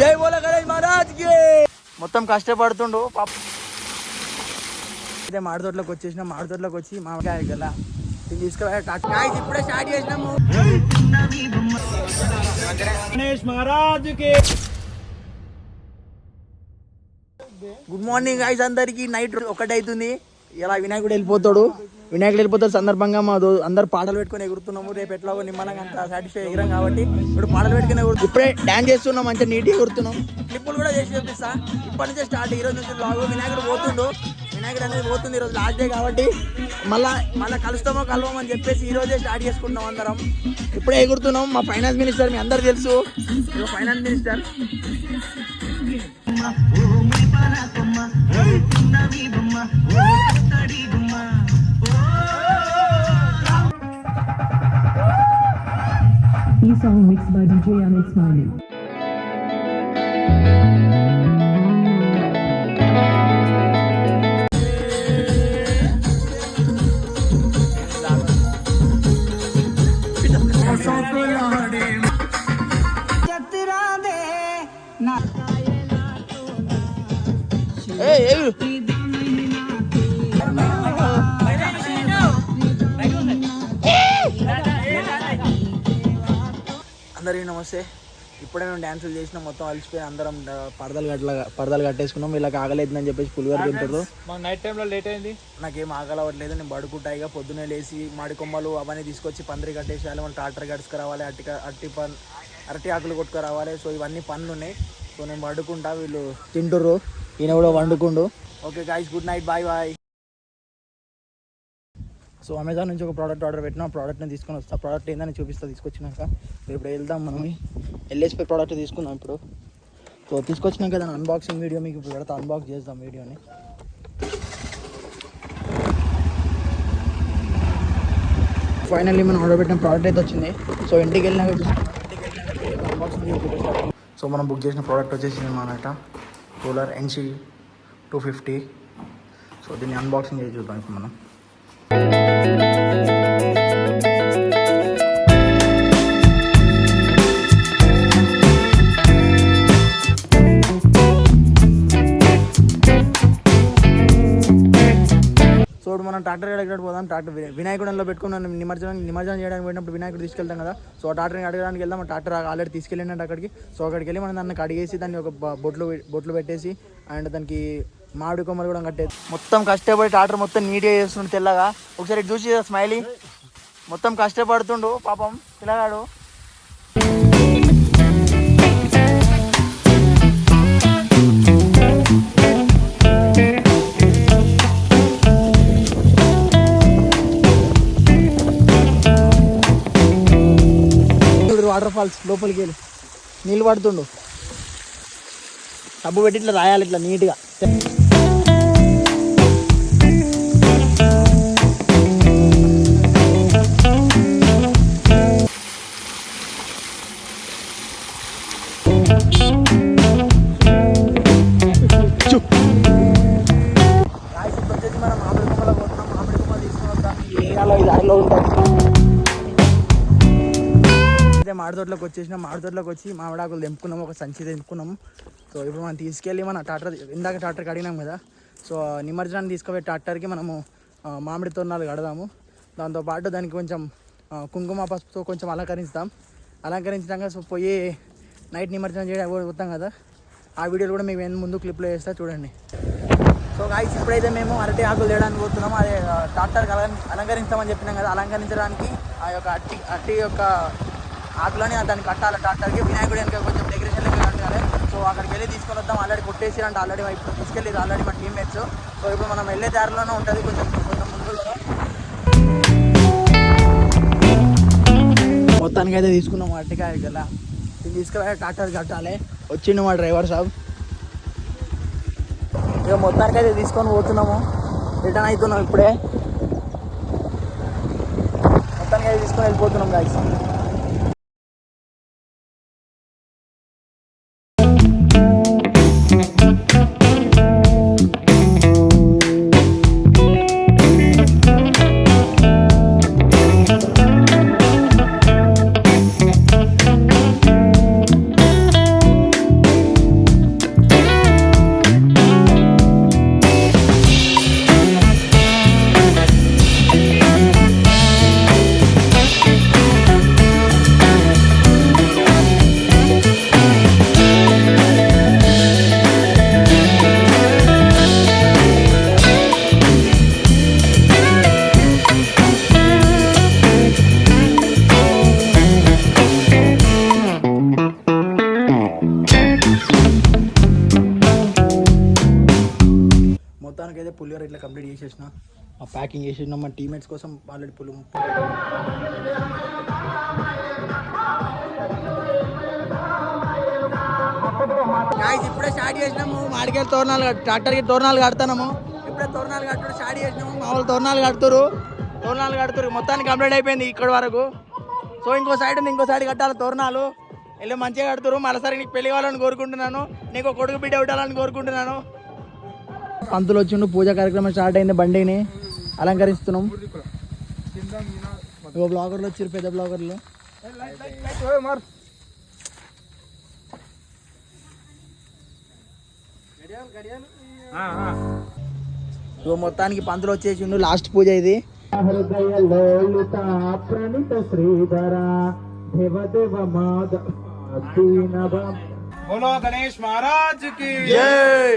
జై బోల గణేష్ మహారాజ్కి. మొత్తం కష్టపడుతుండు పాప. అయితే మాడితోటలోకి వచ్చేసిన మాడితోటలోకి వచ్చి మామిడికాయ గల దీన్ని తీసుకురాయి ఇప్పుడే స్టార్ట్ చేసినాము గణేష్ మహారాజుకి. గుడ్ మార్నింగ్ గాయస్ అందరికి. నైట్ ఒకటి అవుతుంది ఇలా వినాయకుడు వెళ్ళిపోతాడు? వినాయకుడు వెళ్ళిపోతాడు సందర్భంగా మా దో- అందరు పాటలు పెట్టుకొని ఎగురుతున్నాము. రేపు ఎట్లాగో నిమ్మలంగా అంత సాటిస్ఫై ఎగరం కాబట్టి ఇప్పుడు పాటలు పెట్టుకుని ఎగురు ఇప్పుడే డాన్స్ చేస్తున్నాం మంచిగా నీట్గా ఎగురుతున్నాం. క్లిప్పులు కూడా చేసి చూపిస్తా. ఇప్పటి నుంచే స్టార్ట్ ఈ రోజు నుంచి లాగు వినాయకుడు పోతుండు. వినాయకుడు అనేది పోతుంది ఈరోజు లాస్ట్ డే కాబట్టి మళ్ళా మళ్ళీ కలుస్తామో కలవమో అని చెప్పేసి ఈ రోజే స్టార్ట్ చేసుకుంటున్నాం అందరం. ఇప్పుడే ఎగురుతున్నాం. మా ఫైనాన్స్ మినిస్టర్ మీ అందరు తెలుసు. Finance minister E song mixed by DJ Amit Smiley. ఏయ్ ఏయ్ అందరికీ నమస్తే. ఇప్పుడే మేము డ్యాన్సులు చేసినాం మొత్తం అలసిపోయి అందరం పరదలు కట్ల పరదలు కట్టేసుకున్నాం. వీళ్ళకి ఆగలేదని చెప్పేసి పులిగారు తింటారు నైట్ టైంలో లేట్ అయింది. నాకేం ఆగలవట్లేదు నేను పడుకుంటా ఇక. పొద్దున్నే లేచి మాడి కొమ్మలు అవన్నీ తీసుకొచ్చి పందిరి కట్టేసేయాలి మళ్ళీ ట్రాక్టర్ కడుచుకురావాలి అట్టి అట్టి పన్ అరటి ఆకులు కొట్టుకురావాలి. సో ఇవన్నీ పనులు ఉన్నాయి సో నేను పడుకుంటా వీళ్ళు తింటుర్రు. ఈయన కూడా వండుకుండు. Okay guys good night bye bye so Amazon నుంచి ఒక ప్రోడక్ట్ ఆర్డర్ పెట్టిన ప్రోడక్ట్ని తీసుకొని వస్తా. ప్రోడక్ట్ ఏందని చూపిస్తా తీసుకొచ్చినాక. ఇప్పుడు వెళ్దాం మనం ఎల్ఎస్పీ ప్రోడక్ట్ తీసుకుందాం ఇప్పుడు. సో తీసుకొచ్చినాక దాని అన్బాక్సింగ్ వీడియో మీకు ఇప్పుడు పెడతా. అన్బాక్స్ చేద్దాం వీడియోని ఫైనల్లీ మనం ఆర్డర్ పెట్టిన ప్రోడక్ట్ అయితే వచ్చింది. సో ఇంటికి వెళ్ళినాక చూపిస్తాను. సో మనం బుక్ చేసిన ప్రోడక్ట్ వచ్చేసింది అన్నమాట cooler NC two fifty so దీన్ని అన్బాక్సింగ్ చేసి చూద్దాం ఇప్పుడు మనం. ఇప్పుడు మనం ట్రాక్టర్ అడగడానికి పోదాం. ట్రాక్టర్ వినాయకుడంలో పెట్టుకున్నాను నిమజ్జనం నిమజ్జనం చేయడానికి పోయినప్పుడు వినాయకుడు తీసుకెళ్తాం కదా. సో ట్రాక్టర్ని అడగడానికి వెళ్దాం. ట్రాక్టర్ ఆల్రెడీ తీసుకెళ్ళినట్టు అక్కడికి. సో అక్కడికి వెళ్ళి మనం దాన్ని కడిగేసి దాన్ని ఒక బొట్లు బొట్లు పెట్టేసి అండ్ దానికి మామిడి కొమ్మలు కూడా కట్టేది మొత్తం కష్టపడి ట్రాక్టర్ మొత్తం నీట్గా చేస్తుండు తెల్లగా. ఒకసారి చూసి స్మైలీ. మొత్తం కష్టపడుతుండు. పాపం పిల్లగాడు. లోపలికి వెళ్ళి. నీళ్ళు పడుతుండు. సబ్బు పెట్టి ఇట్లా రాయాలి ఇట్లా నీట్గా. మామిడి తోటలోకి వచ్చేసినాం మామిడితోటలోకి వచ్చి మామిడాకులు తెంపుకున్నాం ఒక సంచి తెంపుకున్నాం సో ఇప్పుడు మనం తీసుకెళ్ళి మన ట్రాక్టర్ ఇందాక ట్రాక్టర్కి అడిగినాం కదా. సో నిమజ్జనాన్ని తీసుకుపోయే ట్రాక్టర్కి మనము మామిడి తోరణాలు కడదాము. దాంతోపాటు దానికి కొంచెం కుంకుమ పసుపుతో కొంచెం అలంకరిస్తాం. అలంకరించినాక సో పోయి నైట్ నిమజ్జనం చేయడానికి పోతాం కదా. ఆ వీడియోలు కూడా మీకు నేను ముందు క్లిప్లో వేస్తా చూడండి. సో గాయస్ ఇప్పుడైతే మేము అరటి ఆకులు తేయడానికి పోతున్నాము. అదే ట్రాక్టర్కి అలం అలంకరిస్తామని చెప్పినాం కదా. అలంకరించడానికి ఆ యొక్క అట్టి అట్టి యొక్క ఆకులని దాన్ని కట్టాలి ట్రాక్టర్కి వినాయకుడు వెనక కొంచెం డెకరేషన్ లెక్క కట్టాలి. సో అక్కడికి వెళ్ళి తీసుకొని వద్దాం ఆల్రెడీ కొట్టేసి అంటే ఆల్రెడీ ఇప్పుడు తీసుకెళ్ళి ఆల్రెడీ మా టీమ్మేట్స్ సో ఇప్పుడు మనం వెళ్ళే దారిలోనే ఉంటుంది కొంచెం కొంచెం ముందులో. మొత్తానికి అయితే తీసుకున్నాం అట్టికాయ కదా ఇది తీసుకుపోయి ట్రాక్టర్ కట్టాలి. వచ్చిండు మా డ్రైవర్ సాబ్. ఇక మొత్తానికి అయితే తీసుకొని పోతున్నాము. రిటర్న్ అవుతున్నాం ఇప్పుడే. మొత్తానికి అయితే తీసుకొని వెళ్ళిపోతున్నాం గాయస్ మొత్తానికి అయితే పులిహోర ఇట్లా కంప్లీట్ చేసేసిన. మా ప్యాకింగ్ చేసిన మా టీమేట్స్ కోసం ఆల్రెడీ పులి ఇప్పుడే స్టార్ట్ చేసినాము. మాడికాయ తోరణాలు ట్రాక్టర్కి తోరణాలు కడతాము ఇప్పుడే తోరణాలు కట్టడం స్టార్ట్ చేసినాము. మా వాళ్ళు తోరణాలు కడుతురు తోరణాలు కడుతురు మొత్తానికి కంప్లీట్ అయిపోయింది ఇక్కడ వరకు. సో ఇంకో సైడ్ ఉంది ఇంకో సైడ్ కట్టాలి తోరణాలు. వెళ్ళి మంచిగా కడుతురు మరోసారి నీకు పెళ్ళి కావాలని కోరుకుంటున్నాను. నీకు ఒక కొడుకు బిడ్డ పెట్టాలని కోరుకుంటున్నాను. పంతులు వచ్చిండు పూజ కార్యక్రమం స్టార్ట్ అయింది బండిని అలంకరిస్తున్నాం. బ్లాగర్లు వచ్చారు పెద్ద బ్లాగర్లు. ఇగో మొత్తానికి పంతులు వచ్చేసిండు లాస్ట్ పూజ ఇది. శ్రీధరా దేవ మాధవ బోలో గణేష్ మహారాజ్కి. జై!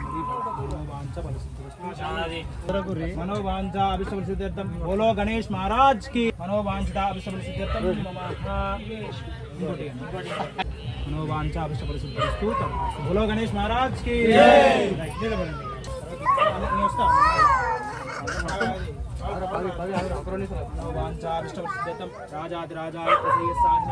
మనోవాంఛ అభిష్టపరిసిద్ధ్యర్థం బోలో గణేష్ మహారాజ్కి మనోవాంఛిత అభిష్టపరిసిద్ధ్యర్థం మనోవాంఛ అభిష్టపరిసిద్ధిస్తూ గణేష్ మహారాజ్కి రాజాది రాజా సాధన.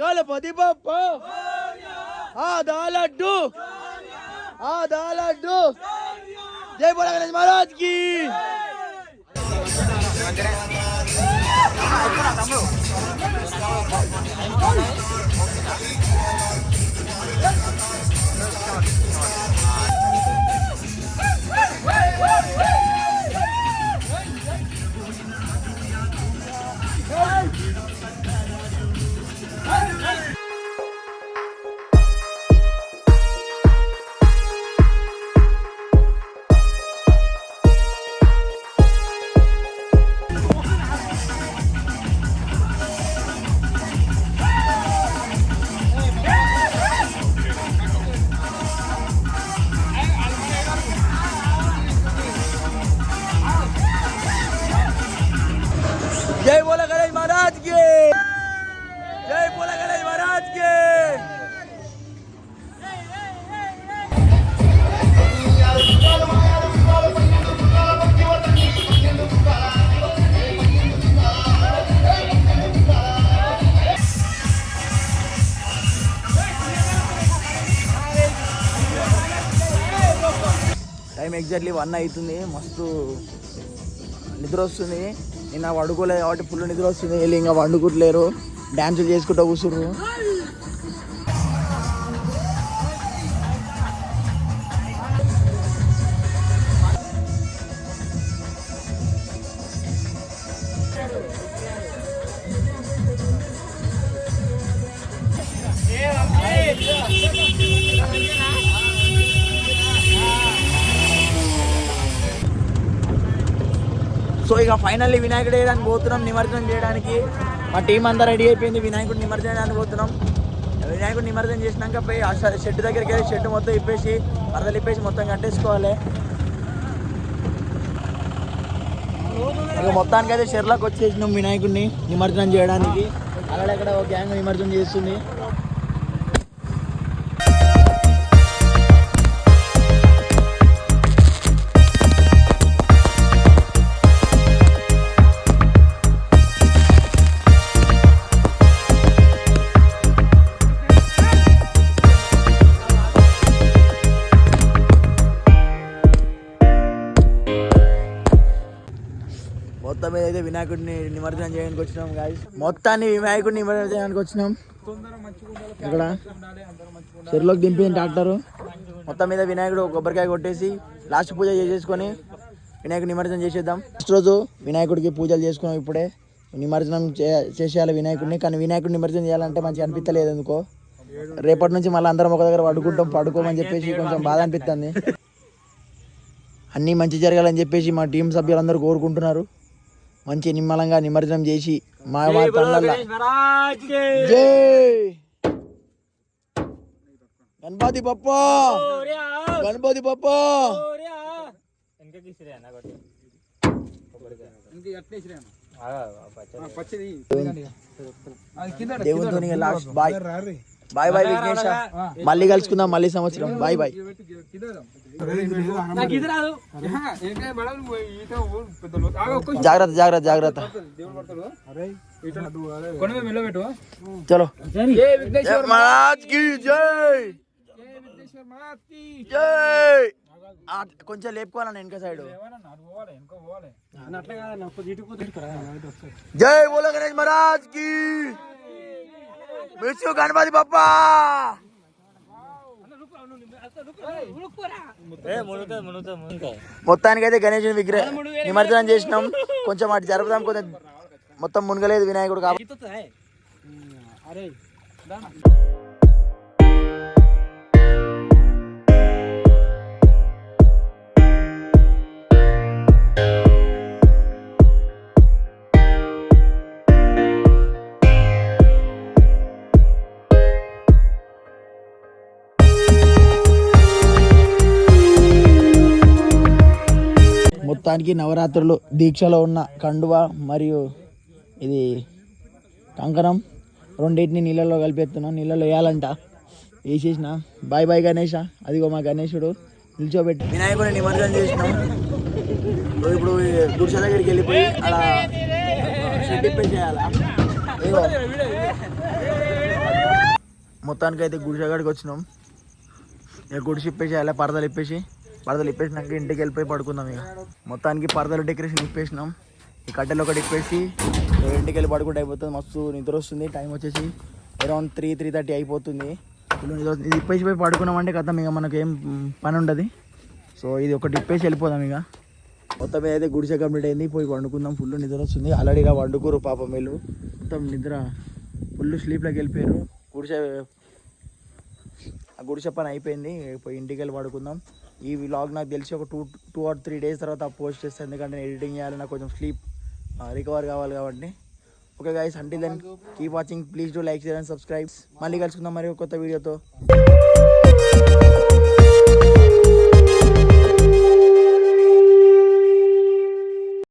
గణపతి బప్ప ఆదా లడ్డు ఆదా లడ్డు జై బోలో గణేష్ మహారాజ్కి जय టైం ఎగ్జాక్ట్లీ వన్ అవుతుంది. మస్తు నిద్ర వస్తుంది. నిన్న వండుకోలేదు కాబట్టి ఫుల్ నిద్ర వస్తుంది. వీళ్ళు ఇంకా వండుకుంటలేరు డ్యాన్సులు చేసుకుంటూ కూర్చుర్రు. ఇక ఫైనల్లీ వినాయకుడు వేయడానికి పోతున్నాం నిమజ్జనం చేయడానికి. మా టీం అంతా రెడీ అయిపోయింది వినాయకుడు నిమజ్జనం చేయడానికి పోతున్నాం. వినాయకుడు నిమజ్జనం చేసినాక పోయి ఆ షెడ్ దగ్గరికి వెళ్ళి షెడ్ మొత్తం ఇప్పేసి వరదలు ఇప్పేసి మొత్తం కట్టేసుకోవాలి. ఇక మొత్తానికి అయితే షెర్లాకి వచ్చేసినాం వినాయకుడిని నిమజ్జనం చేయడానికి. అక్కడ ఒక గ్యాంగ్ నిమజ్జనం చేస్తుంది. మీద అయితే వినాయకుడిని నిమజ్జనం చేయడానికి వచ్చినాం గాయస్ మొత్తాన్ని వినాయకుడిని నిమజ్జనం చేయడానికి వచ్చినాం. ఇక్కడ చెరువులోకి దింపింది డాక్టరు. మొత్తం మీద వినాయకుడు కొబ్బరికాయ కొట్టేసి లాస్ట్ పూజ చేసేసుకొని వినాయకుడు నిమజ్జనం చేసేద్దాం. ఫస్ట్ రోజు వినాయకుడికి పూజలు చేసుకున్నాం ఇప్పుడే. నిమజ్జనం చే- చేసేయాలి వినాయకుడిని కానీ వినాయకుడిని నిమజ్జనం చేయాలంటే మంచిగా అనిపించలేదు ఎందుకో. రేపటి నుంచి మళ్ళీ అందరం ఒక దగ్గర పడుకుంటాం పడుకోమని చెప్పేసి కొంచెం బాధ అనిపిస్తుంది. అన్నీ మంచి జరగాలని చెప్పేసి మా టీం సభ్యులందరూ కోరుకుంటున్నారు. మంచి నిమ్మలంగా నిమజ్జనం చేసి మా మా తండ్రుల జై! గణపతి బప్ప గణపతి బప్ప దేవునితో last bye. Bye bye Vignesh మళ్ళీ కలుసుకుందాం మళ్ళీ సంవత్సరం. బాయ్ బాయ్ జాగ్రత్త జాగ్రత్త జాగ్రత్త. చలో. జై మహారాజ్కి జై. జై. ఆ, కొంచెం లేపుకోవాలన్న వెనక సైడ్. జై బోలో గణేష్ మహారాజ్కి. విష్ణు గణపతి బప్పా మొత్తానికి అయితే గణేష్ విగ్రహ నిమజ్జనం చేసినాం. కొంచెం అటు జరుపుదాం కొంచెం మొత్తం మునగలేదు వినాయకుడు కాబట్టి మొత్తానికి నవరాత్రులు దీక్షలో ఉన్న కండువ మరియు ఇది కంకణం రెండింటిని నీళ్ళలో కలిపేస్తున్నాం. నీళ్ళలో వేయాలంట. వేసేసిన. Bye bye Ganesha. అదిగో మా గణేశుడు నిల్చోబెట్టి వినాయకుడిని నిమజ్జనం చేసినాం. ఇప్పుడు ఇప్పుడు గుడిసె దగ్గరికి వెళ్ళిపోయి అలా షెడ్ ఇప్పేసేయాలా? ఇదిగో. మొత్తానికి అయితే గుడిసె కాడికి వచ్చినాం. ఇక గుడిసి ఇప్పేసేయాలి? పరదలు ఇప్పేసి పరదలు ఇప్పేసినాక ఇంటికి వెళ్ళిపోయి పడుకుందాం ఇక. మొత్తానికి పరదలు డెకరేషన్ ఇప్పేసినాం. ఈ కట్టెలు ఒకటి ఇప్పేసి ఇంటికి వెళ్ళి పడుకుంటే అయిపోతుంది. మస్తు నిద్ర వస్తుంది. టైం వచ్చేసి అరౌండ్ త్రీ త్రీ థర్టీ అయిపోతుంది. ఇది ఇప్పేసి పోయి పడుకున్నామంటే కదా ఇక మనకు ఏం పని ఉండదు. సో ఇది ఒకటి ఇప్పేసి వెళ్ళిపోదాం ఇక. మొత్తం అయితే గుడిసె కంప్లీట్ అయింది పోయి వండుకుందాం. ఫుల్ నిద్ర వస్తుంది. ఆల్రెడీ ఇక వండుకోరు పాపం వీళ్ళు. మొత్తం నిద్ర ఫుల్ స్లీప్లోకి వెళ్ళిపోయారు గుడిసె ఆ గుడిసె పని అయిపోయింది. పోయి ఇంటికి వెళ్ళి పడుకుందాం. ఈ వ్లాగ్ నాకు తెలిసి ఒక two two or three days తర్వాత పోస్ట్ చేస్తాను ఎందుకంటే నేను ఎడిటింగ్ చేయాలి నాకు కొంచెం స్లీప్ రికవర్ కావాలి కాబట్టి. ఓకే గైస్ అంటే then keep watching please do like share and subscribes మళ్ళీ కలుసుకుందాం మరి కొత్త వీడియోతో